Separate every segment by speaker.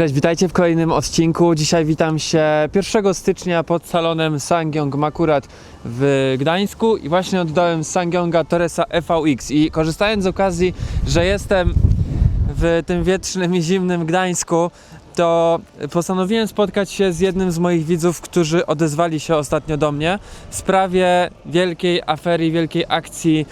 Speaker 1: Cześć, witajcie w kolejnym odcinku. Dzisiaj witam się 1 stycznia pod salonem Sangyong Makurat w Gdańsku i właśnie oddałem Sangyonga Torresa EVX i korzystając z okazji, że jestem w tym wietrznym i zimnym Gdańsku, to postanowiłem spotkać się z jednym z moich widzów, którzy odezwali się ostatnio do mnie w sprawie wielkiej afery, wielkiej akcji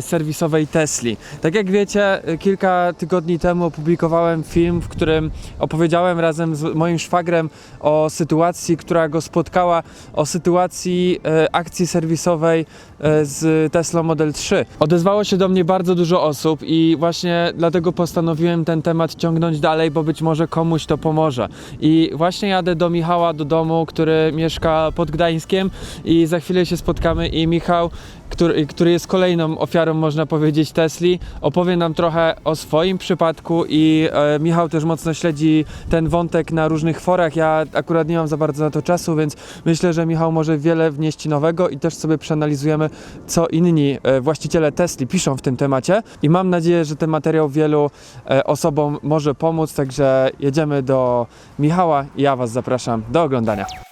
Speaker 1: serwisowej Tesli. Tak jak wiecie, e, kilka tygodni temu opublikowałem film, w którym opowiedziałem razem z moim szwagrem o sytuacji, która go spotkała, o sytuacji e, akcji serwisowej e, z Tesla Model 3. Odezwało się do mnie bardzo dużo osób i właśnie dlatego postanowiłem ten temat ciągnąć dalej, bo być może komuś to pomoże. I właśnie jadę do Michała do domu, który mieszka pod Gdańskiem i za chwilę się spotkamy i Michał który, który jest kolejną ofiarą, można powiedzieć, Tesli, opowie nam trochę o swoim przypadku i e, Michał też mocno śledzi ten wątek na różnych forach. Ja akurat nie mam za bardzo na to czasu, więc myślę, że Michał może wiele wnieść nowego i też sobie przeanalizujemy, co inni e, właściciele Tesli piszą w tym temacie. I mam nadzieję, że ten materiał wielu e, osobom może pomóc, także jedziemy do Michała i ja Was zapraszam do oglądania.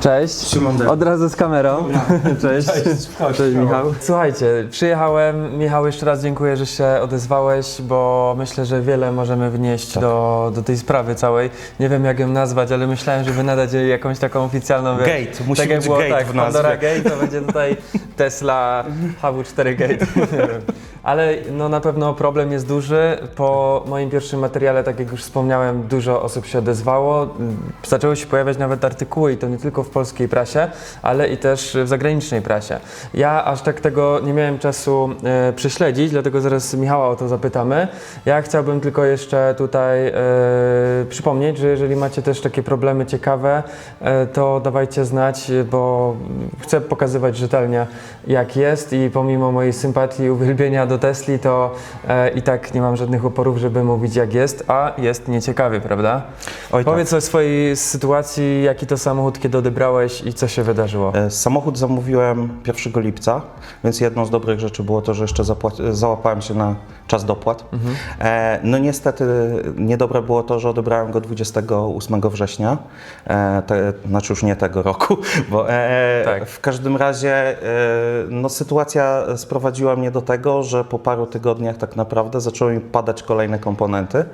Speaker 1: Cześć.
Speaker 2: Szymon
Speaker 1: Od razu z kamerą. Cześć. Cześć, Michał. Słuchajcie, przyjechałem. Michał, jeszcze raz dziękuję, że się odezwałeś, bo myślę, że wiele możemy wnieść
Speaker 2: Tak.
Speaker 1: do, do tej sprawy całej. Nie wiem, jak ją nazwać, ale myślałem, żeby nadać jej jakąś taką oficjalną...
Speaker 2: Gate, musi
Speaker 1: tak jak
Speaker 2: być
Speaker 1: było,
Speaker 2: gate
Speaker 1: tak,
Speaker 2: w nazwie.
Speaker 1: Pandora Gate, to będzie tutaj Tesla HW4 Gate. Ale no na pewno problem jest duży. Po moim pierwszym materiale, tak jak już wspomniałem, dużo osób się odezwało. Zaczęły się pojawiać nawet artykuły i to nie tylko w polskiej prasie, ale i też w zagranicznej prasie. Ja aż tak tego nie miałem czasu e, prześledzić, dlatego zaraz Michała o to zapytamy. Ja chciałbym tylko jeszcze tutaj e, przypomnieć, że jeżeli macie też takie problemy ciekawe, e, to dawajcie znać, bo chcę pokazywać rzetelnie jak jest i pomimo mojej sympatii i uwielbienia do Tesli, to e, i tak nie mam żadnych oporów, żeby mówić jak jest, a jest nieciekawy, prawda?
Speaker 2: Oj, tak.
Speaker 1: Powiedz o swojej sytuacji, jaki to samochód, kiedy odebrałeś i co się wydarzyło.
Speaker 2: E, Samochód zamówiłem 1 lipca, więc jedną z dobrych rzeczy było to, że jeszcze zapła- załapałem się na czas dopłat. E, no niestety niedobre było to, że odebrałem go 28 września, e, te, znaczy już nie tego roku, bo e,
Speaker 1: Tak.
Speaker 2: w każdym razie e, no, sytuacja sprowadziła mnie do tego, że po paru tygodniach tak naprawdę zaczęły mi padać kolejne komponenty.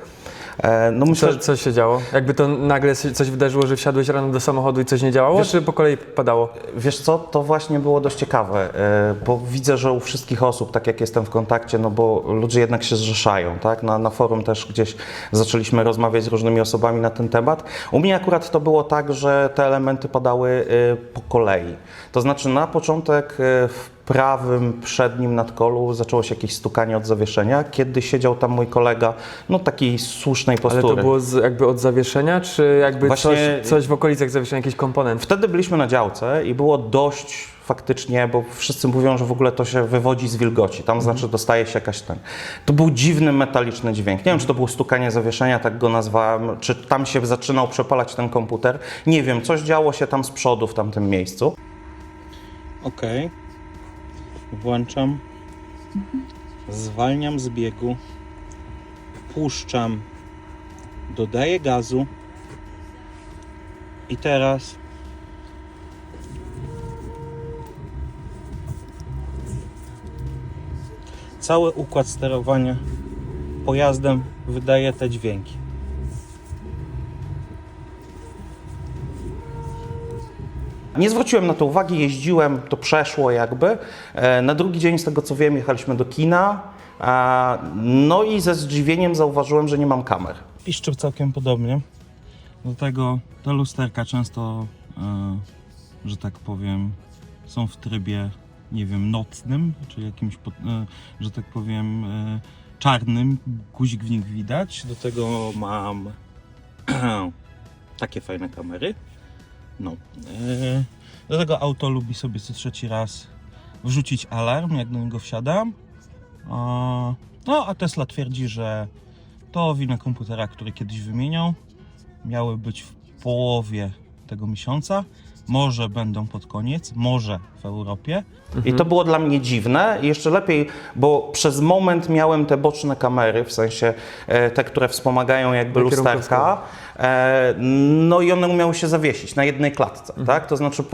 Speaker 2: E, no myślę,
Speaker 1: Co, co się działo? Jakby to nagle coś wydarzyło, że wsiadłeś rano do samochodu i coś nie działało,
Speaker 2: Wiesz-
Speaker 1: czy po kolei padało?
Speaker 2: Wiesz co, to właśnie było dość ciekawe, e, bo widzę, że u wszystkich osób, tak jak jestem w kontakcie, no bo ludzie jednak się zrzeszają, tak? Na, na forum też gdzieś zaczęliśmy rozmawiać z różnymi osobami na ten temat. U mnie akurat to było tak, że te elementy padały e, po kolei. To znaczy na początek w prawym przednim nadkolu zaczęło się jakieś stukanie od zawieszenia, kiedy siedział tam mój kolega, no takiej słusznej
Speaker 1: Ale
Speaker 2: postury.
Speaker 1: to było z, jakby od zawieszenia, czy jakby
Speaker 2: Właśnie-
Speaker 1: coś, coś w okolicach zawieszenia, jakiś komponent?
Speaker 2: Wtedy byliśmy na działce i było dość faktycznie, bo wszyscy mówią, że w ogóle to się wywodzi z wilgoci. Tam znaczy dostaje się jakaś ten. To był dziwny metaliczny dźwięk. Nie wiem, czy to było stukanie zawieszenia, tak go nazwałem, czy tam się zaczynał przepalać ten komputer. Nie wiem, coś działo się tam z przodu w tamtym miejscu.
Speaker 3: Ok. Włączam. Zwalniam z biegu. Puszczam. Dodaję gazu. I teraz cały układ sterowania pojazdem wydaje te dźwięki.
Speaker 2: Nie zwróciłem na to uwagi, jeździłem, to przeszło jakby. E, Na drugi dzień, z tego co wiem, jechaliśmy do kina. No i ze zdziwieniem zauważyłem, że nie mam kamer.
Speaker 3: piszczy całkiem podobnie. Do tego te lusterka często, e, że tak powiem, są w trybie, nie wiem, nocnym, czy jakimś, e, że tak powiem, czarnym. Guzik w nich widać. Do tego mam takie fajne kamery. No. E, auto lubi sobie co trzeci raz wrzucić alarm, jak do niego wsiadam. No, a Tesla twierdzi, że to wina komputera, który kiedyś wymieniał. Miały być w połowie tego miesiąca. Może będą pod koniec, może w Europie.
Speaker 2: I to było dla mnie dziwne i jeszcze lepiej, bo przez moment miałem te boczne kamery, w sensie e, te, które wspomagają jakby
Speaker 1: Kierunkowskazy.
Speaker 2: lusterka, e, no i one umiały się zawiesić na jednej klatce, tak? To znaczy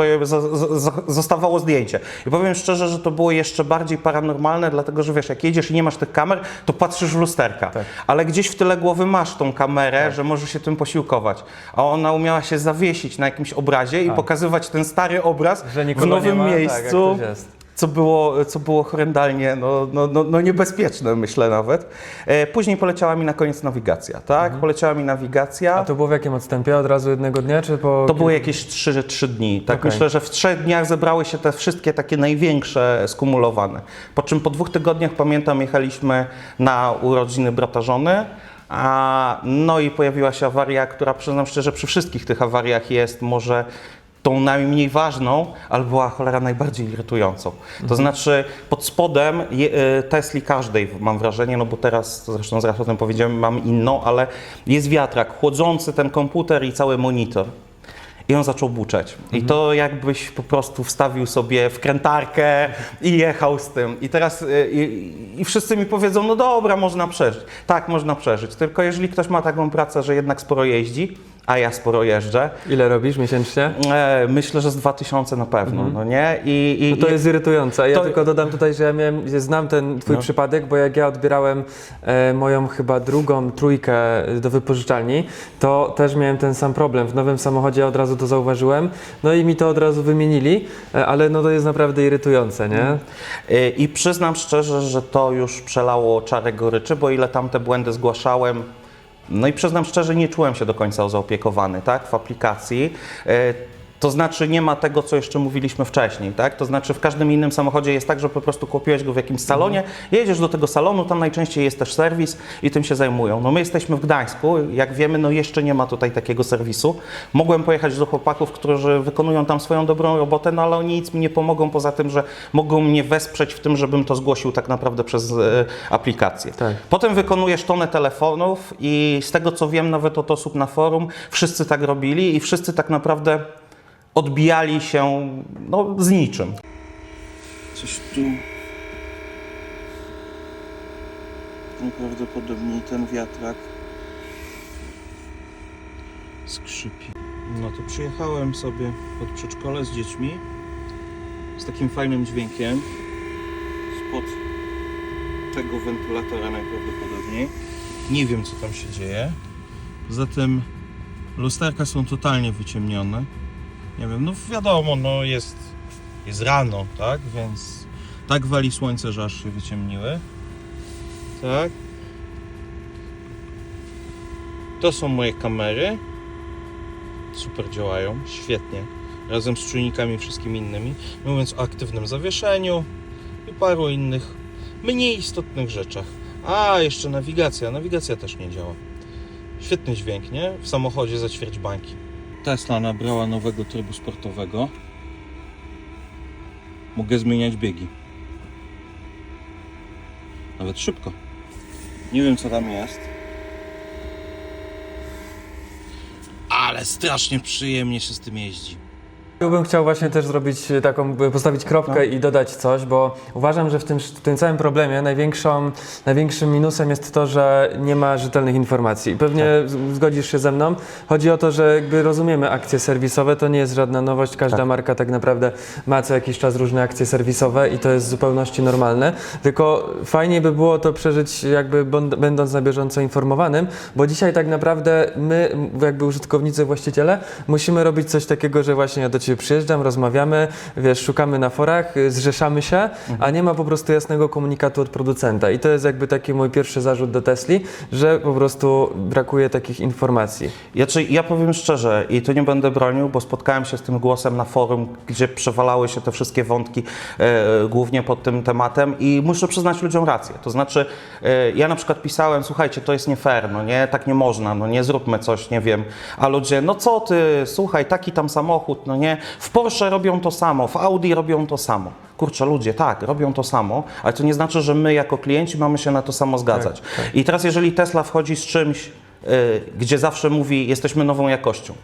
Speaker 2: zostawało zdjęcie. I powiem szczerze, że to było jeszcze bardziej paranormalne, dlatego że wiesz, jak jedziesz i nie masz tych kamer, to patrzysz w lusterka, ale gdzieś w tyle głowy masz tą kamerę, że możesz się tym posiłkować, a ona umiała się zawiesić na jakimś obrazie i pokazywać ten stary obraz
Speaker 1: Że
Speaker 2: w nowym
Speaker 1: nie ma,
Speaker 2: miejscu
Speaker 1: Tak,
Speaker 2: co było, co było horrendalnie no, no, no, no niebezpieczne, myślę nawet. E, później poleciała mi na koniec nawigacja, tak? Poleciała mi nawigacja.
Speaker 1: Mhm. A to było w jakim odstępie? Od razu jednego dnia, czy po...
Speaker 2: To były jakieś 3, 3 dni. Tak
Speaker 1: Okej.
Speaker 2: myślę, że w trzech dniach zebrały się te wszystkie takie największe skumulowane. Po czym po dwóch tygodniach, pamiętam, jechaliśmy na urodziny brata żony. A, no i pojawiła się awaria, która przyznam szczerze, przy wszystkich tych awariach jest może tą najmniej ważną, ale była cholera najbardziej irytującą. To znaczy pod spodem je, e, Tesli każdej mam wrażenie, no bo teraz, zresztą zaraz o tym powiedziałem, mam inną, ale jest wiatrak chłodzący ten komputer i cały monitor. I on zaczął buczeć. I to jakbyś po prostu wstawił sobie wkrętarkę i jechał z tym. I teraz y, i, i wszyscy mi powiedzą, no dobra, można przeżyć. Tak, można przeżyć. Tylko jeżeli ktoś ma taką pracę, że jednak sporo jeździ, a ja sporo jeżdżę,
Speaker 1: Ile robisz miesięcznie?
Speaker 2: e, myślę, że z 2000 na pewno, no nie? I, i,
Speaker 1: No to jest irytujące. Ja
Speaker 2: to-
Speaker 1: tylko dodam tutaj, że ja miałem, znam ten twój
Speaker 2: No.
Speaker 1: przypadek, bo jak ja odbierałem e, moją chyba drugą trójkę do wypożyczalni, to też miałem ten sam problem. W nowym samochodzie od razu to zauważyłem, no i mi to od razu wymienili, e, ale no to jest naprawdę irytujące, nie?
Speaker 2: Y, I przyznam szczerze, że to już przelało czarę goryczy, bo ile tam te błędy zgłaszałem, no i przyznam szczerze, nie czułem się do końca zaopiekowany, tak, w aplikacji. To znaczy nie ma tego, co jeszcze mówiliśmy wcześniej, tak? To znaczy w każdym innym samochodzie jest tak, że po prostu kupiłeś go w jakimś salonie, jedziesz do tego salonu, tam najczęściej jest też serwis i tym się zajmują. No my jesteśmy w Gdańsku, jak wiemy, no jeszcze nie ma tutaj takiego serwisu. Mogłem pojechać do chłopaków, którzy wykonują tam swoją dobrą robotę, no ale oni nic mi nie pomogą poza tym, że mogą mnie wesprzeć w tym, żebym to zgłosił tak naprawdę przez e, aplikację.
Speaker 1: Tak.
Speaker 2: Potem wykonujesz tonę telefonów i z tego co wiem, nawet od osób na forum, wszyscy tak robili i wszyscy tak naprawdę odbijali się no, z niczym.
Speaker 3: Coś tu. Najprawdopodobniej ten wiatrak skrzypi. No to przyjechałem sobie pod przedszkole z dziećmi z takim fajnym dźwiękiem spod tego wentylatora najprawdopodobniej. Nie wiem co tam się dzieje. Zatem lusterka są totalnie wyciemnione. Nie wiem, no wiadomo, no jest, jest rano, tak? Więc tak wali słońce, że aż się wyciemniły. Tak. To są moje kamery. Super działają, świetnie. Razem z czujnikami wszystkimi innymi. Mówiąc o aktywnym zawieszeniu i paru innych mniej istotnych rzeczach. A, jeszcze nawigacja. Nawigacja też nie działa. Świetny dźwięk, nie? W samochodzie za ćwierć bańki. Tesla nabrała nowego trybu sportowego. Mogę zmieniać biegi. Nawet szybko. Nie wiem co tam jest. Ale strasznie przyjemnie się z tym jeździ.
Speaker 1: Ja bym chciał właśnie też zrobić e, taką, postawić kropkę
Speaker 2: No.
Speaker 1: i dodać coś, bo uważam, że w tym, w tym całym problemie największą, największym minusem jest to, że nie ma rzetelnych informacji. Pewnie
Speaker 2: Tak.
Speaker 1: zgodzisz się ze mną. Chodzi o to, że jakby rozumiemy akcje serwisowe, to nie jest żadna nowość. Każda
Speaker 2: Tak.
Speaker 1: marka tak naprawdę ma co jakiś czas różne akcje serwisowe i to jest w zupełności normalne. Tylko fajnie by było to przeżyć jakby będąc na bieżąco informowanym, bo dzisiaj tak naprawdę my, jakby użytkownicy, właściciele, musimy robić coś takiego, że właśnie ja do Ciebie przyjeżdżam, rozmawiamy, wiesz, szukamy na forach, zrzeszamy się, a nie ma po prostu jasnego komunikatu od producenta. I to jest jakby taki mój pierwszy zarzut do Tesli, że po prostu brakuje takich informacji.
Speaker 2: Ja, czy, ja powiem szczerze i tu nie będę bronił, bo spotkałem się z tym głosem na forum, gdzie przewalały się te wszystkie wątki e, głównie pod tym tematem i muszę przyznać ludziom rację. To znaczy, e, ja na przykład pisałem, słuchajcie, to jest nie fair, no nie, tak nie można, no nie zróbmy coś, nie wiem. A ludzie, no co ty, słuchaj, taki tam samochód, no nie. W Porsche robią to samo, w Audi robią to samo. Kurczę, ludzie, tak, robią to samo, ale to nie znaczy, że my jako klienci mamy się na to samo zgadzać. I teraz, jeżeli Tesla wchodzi z czymś, y, gdzie zawsze mówi, jesteśmy nową jakością,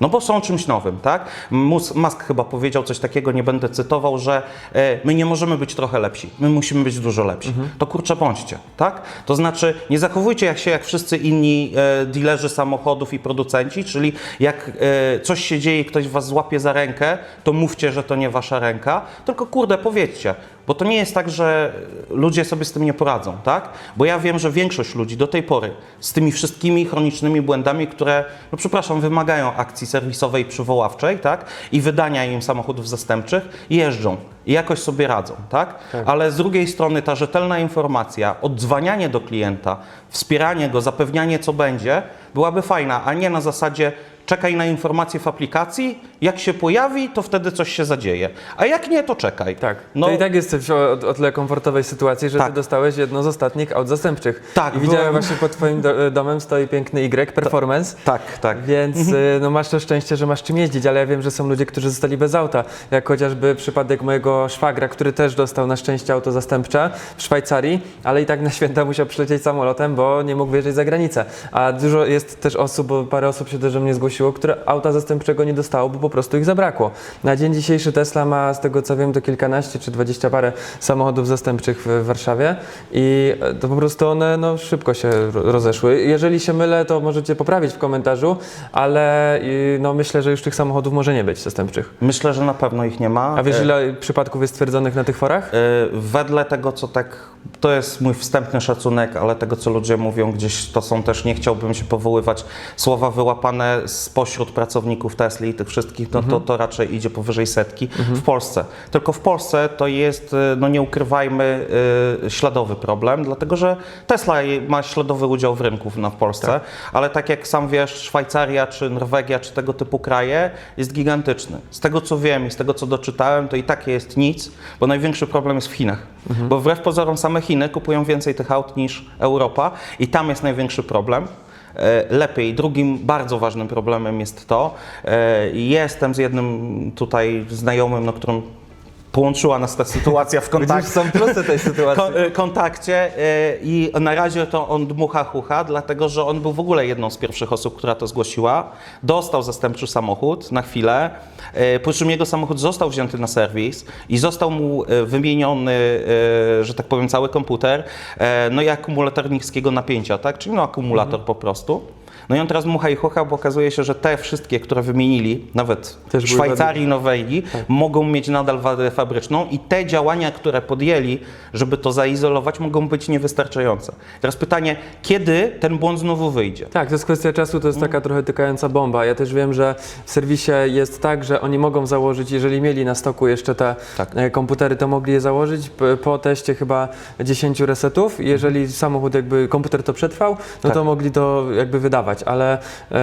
Speaker 2: No bo są czymś nowym, tak? Mus- Musk chyba powiedział coś takiego, nie będę cytował, że e, my nie możemy być trochę lepsi, my musimy być dużo lepsi. To kurczę bądźcie, tak? To znaczy nie zachowujcie jak się jak wszyscy inni e, dealerzy samochodów i producenci, czyli jak e, coś się dzieje i ktoś was złapie za rękę, to mówcie, że to nie wasza ręka, tylko kurde powiedzcie, bo to nie jest tak, że ludzie sobie z tym nie poradzą, tak? Bo ja wiem, że większość ludzi do tej pory z tymi wszystkimi chronicznymi błędami, które, no przepraszam, wymagają akcji serwisowej przywoławczej, tak? I wydania im samochodów zastępczych, jeżdżą i jakoś sobie radzą, tak? Ale z drugiej strony ta rzetelna informacja, odzwanianie do klienta, wspieranie go, zapewnianie co będzie, byłaby fajna, a nie na zasadzie czekaj na informację w aplikacji, jak się pojawi, to wtedy coś się zadzieje. A jak nie, to czekaj.
Speaker 1: Tak.
Speaker 2: No,
Speaker 1: to i tak jesteś o, o tyle komfortowej sytuacji, że
Speaker 2: Tak.
Speaker 1: ty dostałeś jedno z ostatnich aut zastępczych.
Speaker 2: Tak,
Speaker 1: I widziałem
Speaker 2: byłem-
Speaker 1: właśnie pod twoim do, domem stoi piękny Y Performance.
Speaker 2: tak, tak.
Speaker 1: Więc y, no masz to szczęście, że masz czym jeździć, ale ja wiem, że są ludzie, którzy zostali bez auta. Jak chociażby przypadek mojego szwagra, który też dostał na szczęście auto zastępcze w Szwajcarii, ale i tak na święta musiał przylecieć samolotem, bo nie mógł wyjeżdżać za granicę. A dużo jest też osób, bo parę osób się też do mnie zgłosiło, które auta zastępczego nie dostało, bo po prostu ich zabrakło. Na dzień dzisiejszy Tesla ma, z tego co wiem, to kilkanaście czy dwadzieścia parę samochodów zastępczych w, Warszawie i e, to po prostu one no, szybko się ro- rozeszły. Jeżeli się mylę, to możecie poprawić w komentarzu, ale no, myślę, że już tych samochodów może nie być zastępczych.
Speaker 2: Myślę, że na pewno ich nie ma.
Speaker 1: A wiesz,
Speaker 2: E,
Speaker 1: ile przypadków jest stwierdzonych na tych forach?
Speaker 2: e, Wedle tego, co tak, to jest mój wstępny szacunek, ale tego, co ludzie mówią gdzieś, to są też, nie chciałbym się powoływać, słowa wyłapane spośród pracowników Tesli i tych wszystkich, no to, to raczej idzie powyżej setki w Polsce. Tylko w Polsce to jest, e, no nie ukrywajmy, e, śladowy problem, dlatego że Tesla ma śladowy udział w rynku na, w Polsce, ale tak jak sam wiesz, Szwajcaria czy Norwegia czy tego typu kraje jest gigantyczny. Z tego co wiem i z tego co doczytałem, to i tak jest nic, bo największy problem jest w Chinach. Bo wbrew pozorom same Chiny kupują więcej tych aut niż Europa i tam jest największy problem. E, Lepiej. Drugim bardzo ważnym problemem jest to, e, jestem z jednym tutaj znajomym, no, którym połączyła nas ta sytuacja w kontakcie
Speaker 1: są plusy tej sytuacji.
Speaker 2: kon- y, kontakcie y, i na razie to on dmucha chucha, dlatego że on był w ogóle jedną z pierwszych osób, która to zgłosiła. Dostał zastępczy samochód na chwilę, y, po czym jego samochód został wzięty na serwis i został mu wymieniony, że tak powiem, cały komputer, no i akumulator niskiego napięcia, tak? Czyli no akumulator po prostu. No i on teraz dmucha i chucha, bo okazuje się, że te wszystkie, które wymienili, nawet
Speaker 1: Też
Speaker 2: w. Szwajcarii i Norwegii, mogą mieć nadal wadę fabryczną i te działania, które podjęli, żeby to zaizolować, mogą być niewystarczające. Teraz pytanie, kiedy ten błąd znowu wyjdzie?
Speaker 1: Tak, to jest kwestia czasu, to jest taka trochę tykająca bomba. Ja też wiem, że w serwisie jest tak, że oni mogą założyć, jeżeli mieli na stoku jeszcze te
Speaker 2: Tak.
Speaker 1: e, komputery, to mogli je założyć po teście chyba 10 resetów. Jeżeli samochód jakby komputer to przetrwał, no
Speaker 2: Tak.
Speaker 1: to mogli to jakby wydawać, ale e,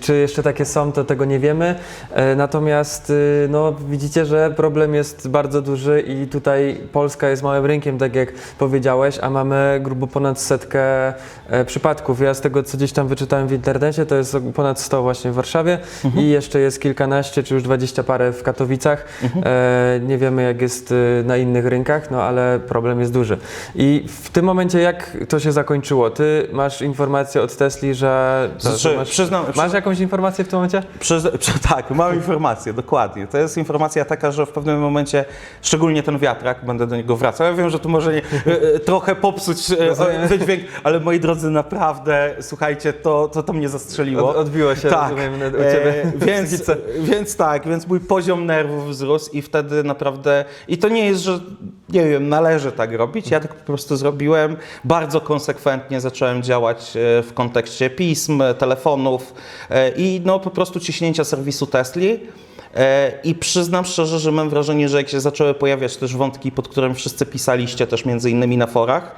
Speaker 1: czy jeszcze takie są, to tego nie wiemy. E, natomiast y, no, widzicie, że problem jest bardzo duży i tutaj Polska jest małym rynkiem, tak jak powiedziałeś, a mamy grubo ponad setkę e, przypadków. Ja z tego, co gdzieś tam wyczytałem w internecie, to jest ponad 100 właśnie w Warszawie i jeszcze jest kilkanaście, czy już dwadzieścia parę w Katowicach. E, nie wiemy, jak jest y, na innych rynkach, no ale problem jest duży. I w tym momencie, jak to się zakończyło? Ty masz informację od Tesli, że... to-
Speaker 2: Znaczy,
Speaker 1: to masz,
Speaker 2: przyznam-
Speaker 1: masz jakąś informację w tym momencie?
Speaker 2: Prze, tak, mam informację, dokładnie. To jest informacja taka, że w pewnym momencie, szczególnie ten wiatrak, będę do niego wracał. Ja wiem, że tu może nie, e, e, trochę popsuć e, e, wydźwięk, ale moi drodzy, naprawdę, słuchajcie, to, to, to mnie zastrzeliło.
Speaker 1: Od, odbiło się,
Speaker 2: tak,
Speaker 1: rozumiem, u Ciebie.
Speaker 2: e, więc, więc tak, więc mój poziom nerwów wzrósł i wtedy naprawdę, i to nie jest, że nie wiem, należy tak robić, ja tak po prostu zrobiłem, bardzo konsekwentnie zacząłem działać w kontekście pism, telefonów e, i no po prostu ciśnięcia serwisu Tesli. E, I przyznam szczerze, że mam wrażenie, że jak się zaczęły pojawiać też wątki, pod którym wszyscy pisaliście też między innymi na forach, e,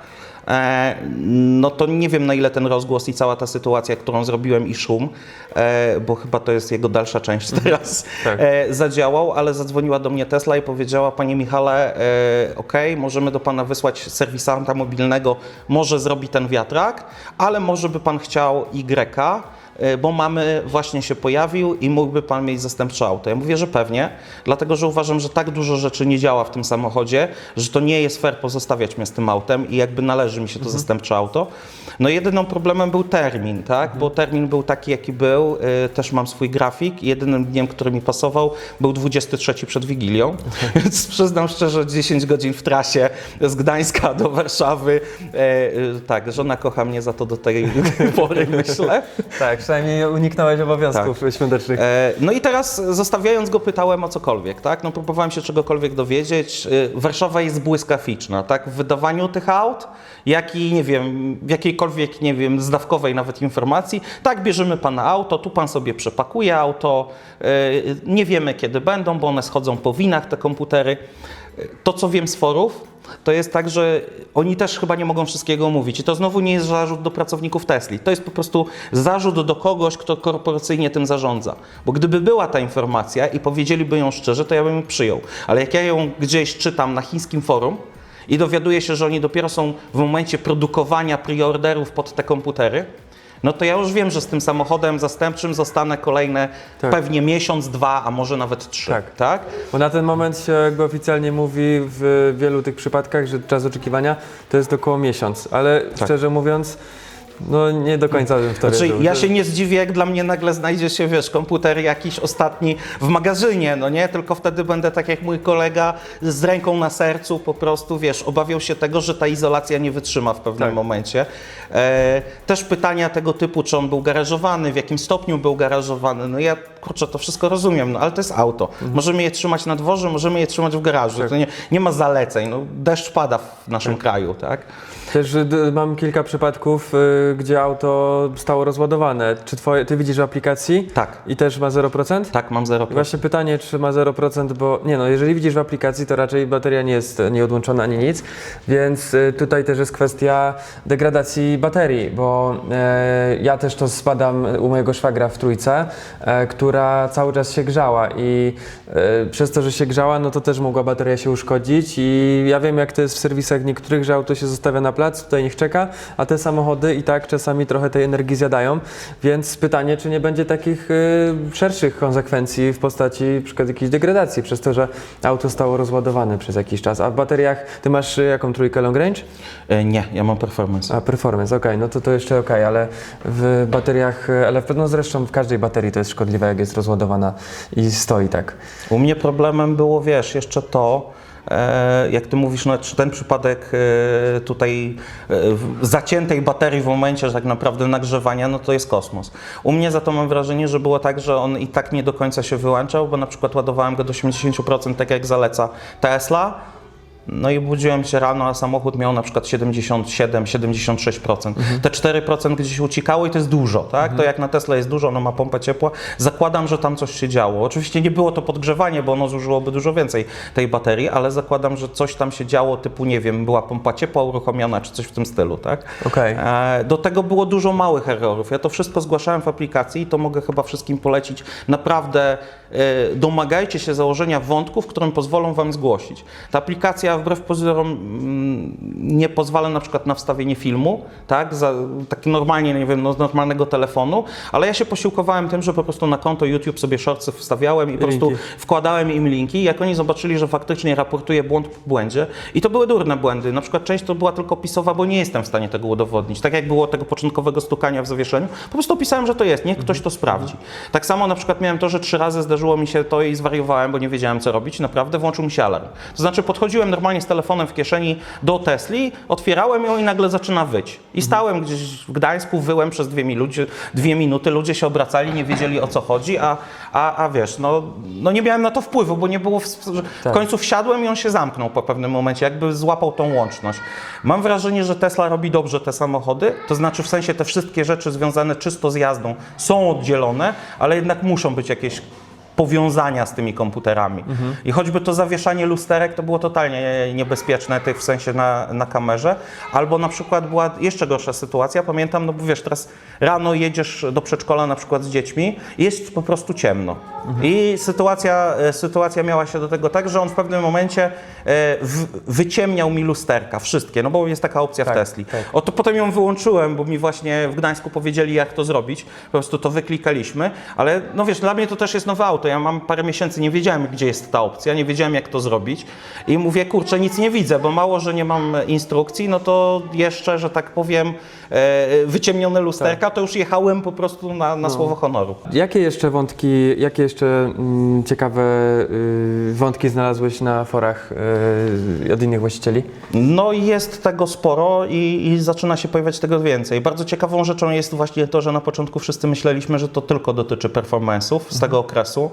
Speaker 2: no to nie wiem na ile ten rozgłos i cała ta sytuacja, którą zrobiłem i szum, e, bo chyba to jest jego dalsza część teraz,
Speaker 1: Tak.
Speaker 2: e, zadziałał, ale zadzwoniła do mnie Tesla i powiedziała, panie Michale, e, ok, możemy do pana wysłać serwisanta mobilnego, może zrobi ten wiatrak, ale może by pan chciał y, bo mamy właśnie się pojawił i mógłby pan mieć zastępcze auto. Ja mówię, że pewnie, dlatego że uważam, że tak dużo rzeczy nie działa w tym samochodzie, że to nie jest fair pozostawiać mnie z tym autem i jakby należy mi się to zastępcze auto. No jedynym problemem był termin, tak? Bo termin był taki, jaki był. y, Też mam swój grafik. Jedynym dniem, który mi pasował, był 23 przed Wigilią. Więc przyznam szczerze, 10 godzin w trasie z Gdańska do Warszawy. E, tak, żona kocha mnie za to do tej pory, myślę.
Speaker 1: Tak, przynajmniej uniknąłeś obowiązków świątecznych.
Speaker 2: E, No i teraz zostawiając go pytałem o cokolwiek, tak? No próbowałem się czegokolwiek dowiedzieć. E, Warszawa jest błyskawiczna, tak? W wydawaniu tych aut, jak i, nie wiem, w jakiejkolwiek, nie wiem, zdawkowej nawet informacji. Tak, bierzemy pana auto, tu pan sobie przepakuje auto, e, nie wiemy kiedy będą, bo one schodzą po winach, te komputery. E, To, co wiem z forów, to jest tak, że oni też chyba nie mogą wszystkiego mówić. I to znowu nie jest zarzut do pracowników Tesli. To jest po prostu zarzut do kogoś, kto korporacyjnie tym zarządza. Bo gdyby była ta informacja i powiedzieliby ją szczerze, to ja bym ją przyjął. Ale jak ja ją gdzieś czytam na chińskim forum i dowiaduję się, że oni dopiero są w momencie produkowania preorderów pod te komputery, no to ja już wiem, że z tym samochodem zastępczym zostanę kolejne
Speaker 1: Tak.
Speaker 2: pewnie miesiąc, dwa, a może nawet trzy.
Speaker 1: Tak.
Speaker 2: tak?
Speaker 1: Bo na ten moment się jakby oficjalnie mówi w wielu tych przypadkach, że czas oczekiwania to jest około miesiąc, ale szczerze mówiąc, no nie do końca bym w to
Speaker 2: Znaczy,
Speaker 1: wierzył.
Speaker 2: ja się nie zdziwię, jak dla mnie nagle znajdzie się, wiesz, komputer jakiś ostatni w magazynie, no nie? Tylko wtedy będę tak jak mój kolega z ręką na sercu po prostu, wiesz, obawiał się tego, że ta izolacja nie wytrzyma w pewnym
Speaker 1: Tak.
Speaker 2: momencie. E, też pytania tego typu, czy on był garażowany, w jakim stopniu był garażowany, no ja, kurczę, to wszystko rozumiem, no ale to jest auto. Możemy je trzymać na dworze, możemy je trzymać w garażu.
Speaker 1: Tak.
Speaker 2: To nie, nie ma zaleceń, no deszcz pada w naszym kraju, tak?
Speaker 1: Też y, mam kilka przypadków, y, gdzie auto stało rozładowane. Czy twoje, ty widzisz w aplikacji
Speaker 2: Tak,
Speaker 1: i też ma 0%?
Speaker 2: tak, mam zero
Speaker 1: I Właśnie pytanie, czy ma 0%, bo nie no, jeżeli widzisz w aplikacji, to raczej bateria nie jest nieodłączona ani nic, więc y, tutaj też jest kwestia degradacji baterii, bo e, ja też to spadam u mojego szwagra w trójce, e, która cały czas się grzała i e, przez to, że się grzała, no to też mogła bateria się uszkodzić i ja wiem jak to jest w serwisach niektórych, że auto się zostawia na plac, tutaj niech czeka, a te samochody i tak czasami trochę tej energii zjadają, więc pytanie, czy nie będzie takich y, szerszych konsekwencji w postaci np. jakiejś degradacji przez to, że auto stało rozładowane przez jakiś czas, a w bateriach, ty masz y, jaką trójkę long range?
Speaker 2: E, nie, ja mam performance.
Speaker 1: A, performance, okej, no to to jeszcze okej, ale w bateriach y, LFP, no zresztą w każdej baterii to jest szkodliwe, jak jest rozładowana i stoi tak.
Speaker 2: U mnie problemem było, wiesz, jeszcze to, e, jak ty mówisz, no, ten przypadek e, tutaj e, zaciętej baterii w momencie, że tak naprawdę nagrzewania, no to jest kosmos. U mnie za to mam wrażenie, że było tak, że on i tak nie do końca się wyłączał, bo na przykład ładowałem go do 80%, tak jak zaleca Tesla, no i budziłem się rano, a samochód miał na przykład 77-76%. Te 4% gdzieś uciekało i to jest dużo, tak? To jak na Tesla jest dużo, ono ma pompę ciepła. Zakładam, że tam coś się działo. Oczywiście nie było to podgrzewanie, bo ono zużyłoby dużo więcej tej baterii, ale zakładam, że coś tam się działo, typu nie wiem, była pompa ciepła uruchomiona, czy coś w tym stylu, tak?
Speaker 1: Okej.
Speaker 2: E, Do tego było dużo małych errorów. Ja to wszystko zgłaszałem w aplikacji i to mogę chyba wszystkim polecić. Naprawdę domagajcie się założenia wątków, którym pozwolą Wam zgłosić. Ta aplikacja wbrew pozorom mm, nie pozwala na przykład na wstawienie filmu, tak, za, tak normalnie, nie wiem, no, z normalnego telefonu, ale ja się posiłkowałem tym, że po prostu na konto YouTube sobie shortsy wstawiałem i po prostu
Speaker 1: Linki.
Speaker 2: wkładałem im linki. Jak oni zobaczyli, że faktycznie raportuje błąd w błędzie i to były durne błędy. Na przykład część to była tylko opisowa, bo nie jestem w stanie tego udowodnić. Tak jak było tego początkowego stukania w zawieszeniu, po prostu opisałem, że to jest, niech ktoś to sprawdzi. Tak samo na przykład miałem to, że trzy razy zdarzyło mi się to i zwariowałem, bo nie wiedziałem co robić. Naprawdę włączył mi się alarm. To znaczy podchodziłem normalnie z telefonem w kieszeni do Tesli, otwierałem ją i nagle zaczyna wyć. I stałem gdzieś w Gdańsku, wyłem przez dwie, ludzie, dwie minuty, ludzie się obracali, nie wiedzieli o co chodzi, a, a, a wiesz, no, no nie miałem na to wpływu, bo nie było, w, w
Speaker 1: Tak.
Speaker 2: końcu wsiadłem i on się zamknął po pewnym momencie, jakby złapał tą łączność. Mam wrażenie, że Tesla robi dobrze te samochody, to znaczy w sensie te wszystkie rzeczy związane czysto z jazdą są oddzielone, ale jednak muszą być jakieś powiązania z tymi komputerami. I choćby to zawieszanie lusterek to było totalnie niebezpieczne, tych w sensie na, na kamerze. Albo na przykład była jeszcze gorsza sytuacja, pamiętam, no bo wiesz, teraz rano jedziesz do przedszkola na przykład z dziećmi i jest po prostu ciemno. I sytuacja, e, sytuacja miała się do tego tak, że on w pewnym momencie e, w, wyciemniał mi lusterka, wszystkie, no bo jest taka opcja
Speaker 1: Tak,
Speaker 2: w Tesli.
Speaker 1: tak.
Speaker 2: Oto potem ją wyłączyłem, bo mi właśnie w Gdańsku powiedzieli, jak to zrobić. Po prostu to wyklikaliśmy, ale no wiesz, dla mnie to też jest nowe auto. Ja mam parę miesięcy, nie wiedziałem, gdzie jest ta opcja, nie wiedziałem, jak to zrobić. I mówię, kurczę, nic nie widzę, bo mało, że nie mam instrukcji, no to jeszcze, że tak powiem, e, wyciemnione lusterka, to już jechałem po prostu na, na słowo honoru.
Speaker 1: Jakie jeszcze wątki, jakie jeszcze mm, ciekawe y, wątki znalazłeś na forach y, od innych właścicieli?
Speaker 2: No jest tego sporo i, i zaczyna się pojawiać tego więcej. Bardzo ciekawą rzeczą jest właśnie to, że na początku wszyscy myśleliśmy, że to tylko dotyczy performance'ów z tego okresu.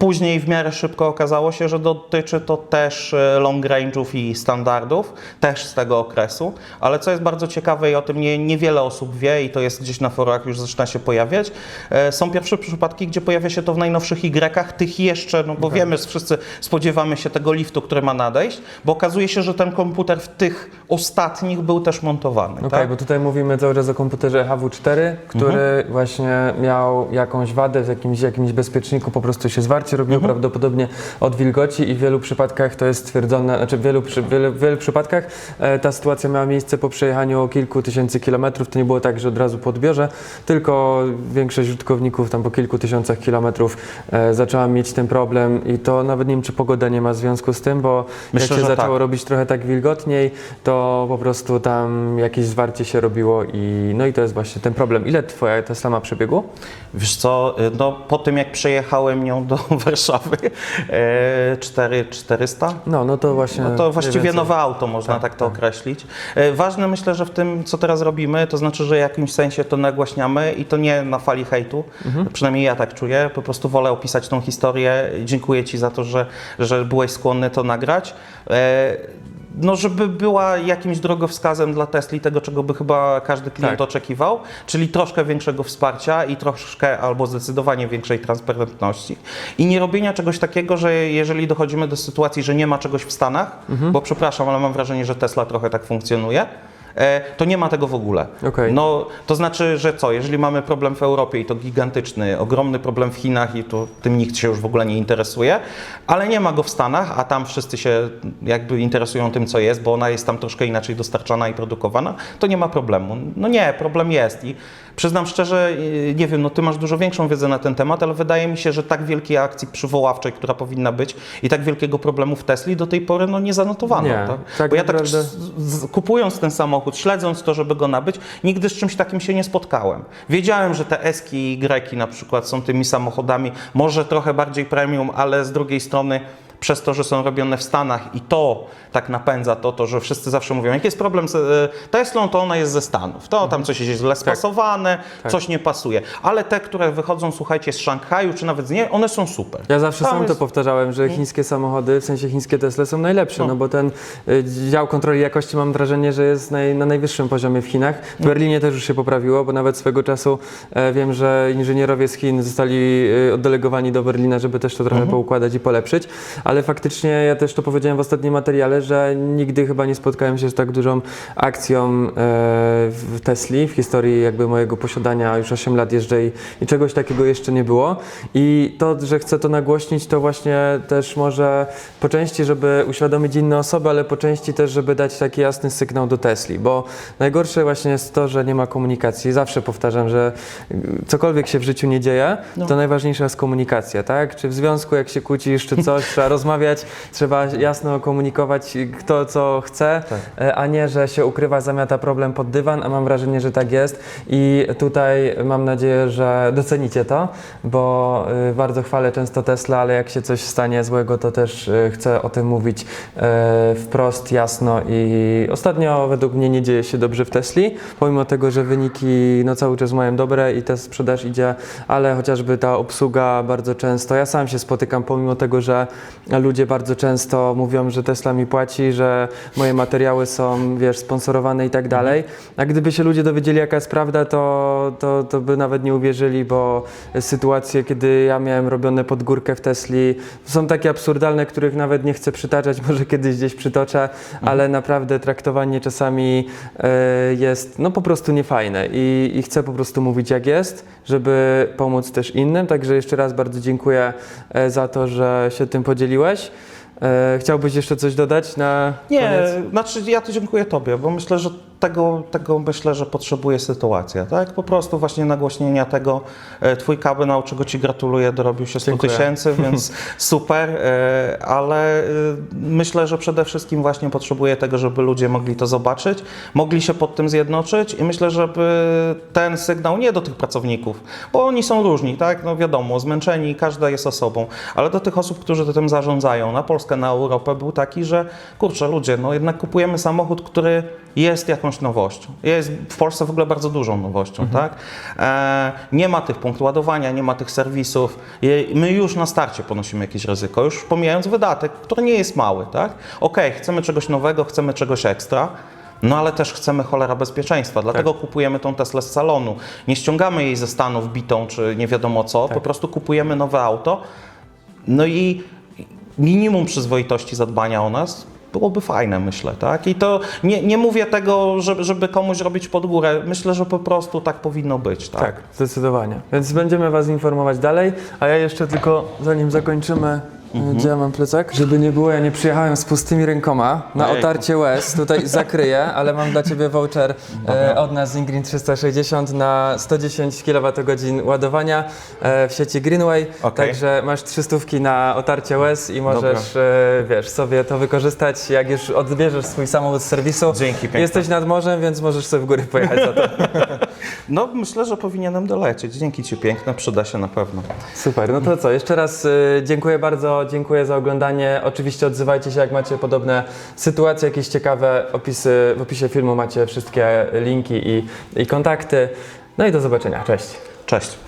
Speaker 2: Później w miarę szybko okazało się, że dotyczy to też e, long range'ów i standardów, też z tego okresu. Ale co jest bardzo ciekawe i o tym nie, niewiele osób wie i to jest gdzieś na forach już zaczyna się pojawiać, e, są pierwsze przypadki, gdzie pojawia się to w najnowszych Y, tych jeszcze, no bo wiemy, wszyscy spodziewamy się tego liftu, który ma nadejść, bo okazuje się, że ten komputer w tych ostatnich był też montowany.
Speaker 1: Okej,
Speaker 2: tak?
Speaker 1: bo tutaj mówimy cały czas o komputerze HW4, który
Speaker 2: Mhm.
Speaker 1: właśnie miał jakąś wadę w jakimś, jakimś bezpieczniku, po prostu się zwarcie robiło
Speaker 2: Mhm.
Speaker 1: prawdopodobnie od wilgoci i w wielu przypadkach to jest stwierdzone, znaczy w wielu, przy, wielu, w wielu przypadkach e, ta sytuacja miała miejsce po przejechaniu kilku tysięcy kilometrów. To nie było tak, że od razu po odbiorze, tylko większość użytkowników tam po kilku tysiącach kilometrów e, zaczęła mieć ten problem i to nawet nie wiem, czy pogoda nie ma związku z tym, bo
Speaker 2: Myślę,
Speaker 1: jak się
Speaker 2: że
Speaker 1: zaczęło
Speaker 2: tak.
Speaker 1: robić trochę tak wilgotniej, to po prostu tam jakieś zwarcie się robiło i no i to jest właśnie ten problem. Ile twoja Tesla ma przebiegu?
Speaker 2: Wiesz co, no po tym jak przejechałem nią do Warszawy, e, 4, 400,
Speaker 1: No, no to właśnie.
Speaker 2: No to właściwie nowe auto, można tak,
Speaker 1: Tak,
Speaker 2: to
Speaker 1: tak.
Speaker 2: określić. E, Ważne myślę, że w tym, co teraz robimy, to znaczy, że w jakimś sensie to nagłaśniamy i to nie na fali hejtu,
Speaker 1: Mhm.
Speaker 2: przynajmniej ja tak czuję, po prostu wolę opisać tą historię. Dziękuję Ci za to, że, że byłeś skłonny to nagrać. No, żeby była jakimś drogowskazem dla Tesli, tego czego by chyba każdy klient
Speaker 1: Tak.
Speaker 2: oczekiwał, czyli troszkę większego wsparcia i troszkę albo zdecydowanie większej transparentności. I nie robienia czegoś takiego, że jeżeli dochodzimy do sytuacji, że nie ma czegoś w Stanach,
Speaker 1: Mhm.
Speaker 2: bo przepraszam, ale mam wrażenie, że Tesla trochę tak funkcjonuje, to nie ma tego w ogóle.
Speaker 1: Okej.
Speaker 2: No, to znaczy, że co, jeżeli mamy problem w Europie i to gigantyczny, ogromny problem w Chinach i to tym nikt się już w ogóle nie interesuje, ale nie ma go w Stanach, a tam wszyscy się jakby interesują tym, co jest, bo ona jest tam troszkę inaczej dostarczana i produkowana, to nie ma problemu. No nie, problem jest i przyznam szczerze, yy, nie wiem, no ty masz dużo większą wiedzę na ten temat, ale wydaje mi się, że tak wielkiej akcji przywoławczej, która powinna być i tak wielkiego problemu w Tesli do tej pory no nie zanotowano.
Speaker 1: Nie,
Speaker 2: tak?
Speaker 1: tak
Speaker 2: Bo ja
Speaker 1: naprawdę-
Speaker 2: tak z, kupując ten samochód, śledząc to, żeby go nabyć, nigdy z czymś takim się nie spotkałem. Wiedziałem, że te Eski i Y na przykład są tymi samochodami, może trochę bardziej premium, ale z drugiej strony przez to, że są robione w Stanach i to tak napędza to, to że wszyscy zawsze mówią, jak jest problem z e, Teslą, to ona jest ze Stanów. To tam coś jest źle spasowane, coś nie pasuje. Ale te, które wychodzą, słuchajcie, z Szanghaju, czy nawet z nie, one są super.
Speaker 1: Ja zawsze
Speaker 2: Tam
Speaker 1: sam to
Speaker 2: jest-
Speaker 1: powtarzałem, że chińskie samochody, w sensie chińskie Tesla są najlepsze, no, bo ten y, dział kontroli jakości mam wrażenie, że jest naj, na najwyższym poziomie w Chinach. W Berlinie też już się poprawiło, bo nawet swego czasu e, wiem, że inżynierowie z Chin zostali y, oddelegowani do Berlina, żeby też to trochę poukładać i polepszyć, ale faktycznie ja też to powiedziałem w ostatnim materiale, że nigdy chyba nie spotkałem się z tak dużą akcją e, w Tesli w historii jakby mojego posiadania, już 8 lat jeżdżę i, i czegoś takiego jeszcze nie było i to, że chcę to nagłośnić, to właśnie też może po części, żeby uświadomić inne osoby, ale po części też, żeby dać taki jasny sygnał do Tesli, bo najgorsze właśnie jest to, że nie ma komunikacji. Zawsze powtarzam, że y, cokolwiek się w życiu nie dzieje, to najważniejsza jest komunikacja, tak? Czy w związku, jak się kłócisz, czy coś, trzeba rozmawiać, trzeba jasno komunikować, kto co chce, e, a nie, że się ukrywa, zamiata problem pod dywan, a mam wrażenie, że tak jest. I tutaj mam nadzieję, że docenicie to, bo y, bardzo chwalę często Tesla, ale jak się coś stanie złego, to też y, chcę o tym mówić e, wprost, jasno i ostatnio według mnie nie dzieje się dobrze w Tesli, pomimo tego, że wyniki no, cały czas mają dobre i ta sprzedaż idzie, ale chociażby ta obsługa bardzo często, ja sam się spotykam, pomimo tego, że ludzie bardzo często mówią, że Tesla mi płaci, że moje materiały są, wiesz, sponsorowane i tak dalej. A gdyby się ludzie dowiedzieli, jaka jest prawda, to, to, to by nawet nie uwierzyli, bo sytuacje, kiedy ja miałem robione pod górkę w Tesli, są takie absurdalne, których nawet nie chcę przytaczać, może kiedyś gdzieś przytoczę, ale naprawdę traktowanie czasami e, jest no po prostu niefajne. I, i chcę po prostu mówić jak jest, żeby pomóc też innym, także jeszcze raz bardzo dziękuję e, za to, że się tym podzieliłeś. E, Chciałbyś jeszcze coś dodać na
Speaker 2: Nie,
Speaker 1: koniec?
Speaker 2: znaczy ja to dziękuję Tobie, bo myślę, że tego, tego myślę, że potrzebuje sytuacja, tak? Po prostu właśnie nagłośnienia tego. E, Twój kabel, czego Ci gratuluję, dorobił się 100
Speaker 1: Dziękuję.
Speaker 2: tysięcy, więc super, e, ale e, myślę, że przede wszystkim właśnie potrzebuje tego, żeby ludzie mogli to zobaczyć, mogli się pod tym zjednoczyć i myślę, żeby ten sygnał nie do tych pracowników, bo oni są różni, tak? No wiadomo, zmęczeni, każda jest osobą, ale do tych osób, którzy tym zarządzają, na Polskę, na Europę był taki, że kurczę, ludzie, no jednak kupujemy samochód, który jest jakąś nowością. Jest w Polsce w ogóle bardzo dużą nowością, tak? E, nie ma tych punktów ładowania, nie ma tych serwisów. My już na starcie ponosimy jakieś ryzyko, już pomijając wydatek, który nie jest mały, tak? Okej, chcemy czegoś nowego, chcemy czegoś ekstra. No ale też chcemy cholera bezpieczeństwa, dlatego kupujemy tą Teslę z salonu. Nie ściągamy jej ze Stanów bitą czy nie wiadomo co, po prostu kupujemy nowe auto. No i minimum przyzwoitości zadbania o nas byłoby fajne, myślę, tak? I to nie, nie mówię tego, żeby, żeby komuś robić pod górę. Myślę, że po prostu tak powinno być, tak?
Speaker 1: Tak, zdecydowanie. Więc będziemy Was informować dalej, a ja jeszcze tylko, zanim zakończymy,
Speaker 2: Mhm.
Speaker 1: gdzie ja mam plecak? Żeby nie było, ja nie przyjechałem z pustymi rękoma na
Speaker 2: Ojejku.
Speaker 1: otarcie łez, tutaj zakryję, ale mam dla Ciebie voucher e, od nas z Ingreen 360 na 110 kWh ładowania e, w sieci Greenway,
Speaker 2: Okej.
Speaker 1: także masz 300 na otarcie łez i możesz, e, wiesz, sobie to wykorzystać, jak już odbierzesz swój samochód z serwisu.
Speaker 2: Dzięki piękne.
Speaker 1: Jesteś nad morzem, więc możesz sobie w góry pojechać za to.
Speaker 2: No myślę, że powinienem dolecieć. Dzięki Ci piękne, przyda się na pewno.
Speaker 1: Super, no to co, jeszcze raz y, dziękuję dziękuję za oglądanie. Oczywiście odzywajcie się, jak macie podobne sytuacje, jakieś ciekawe opisy. W opisie filmu macie wszystkie linki i, i kontakty. No i do zobaczenia, cześć.
Speaker 2: Cześć.